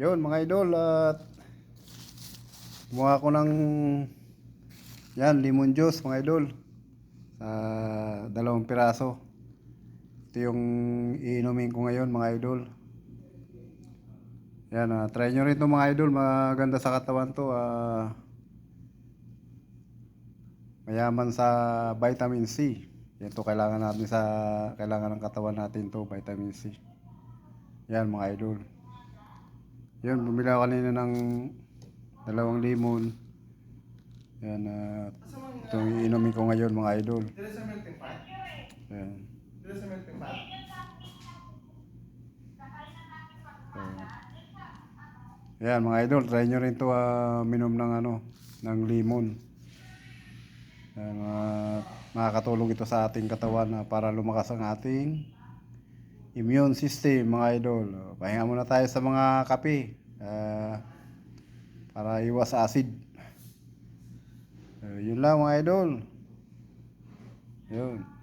Yun mga idol at gumawa ko ng yan lemon juice mga idol sa dalawang piraso. Ito yung iinumin ko ngayon mga idol. Yan, ah, try nyo rin ito mga idol, maganda sa katawan to. ah mayaman sa vitamin C. Ito kailangan natin sa kailangan ng katawan natin to, vitamin C. Yan mga idol. Yun, bumili ako kanina ng dalawang limon. Yan, at ito yung inumin ko ngayon mga idol. Yan. Yan mga idol, try nyo rin to ah, minom ng ano, ng limon. Yan, at makakatulong ito sa ating katawan na para lumakas ang ating immune system mga idol. Pahinga muna tayo sa mga kape ah, para iwas acid. So, yun lang mga idol. Yun.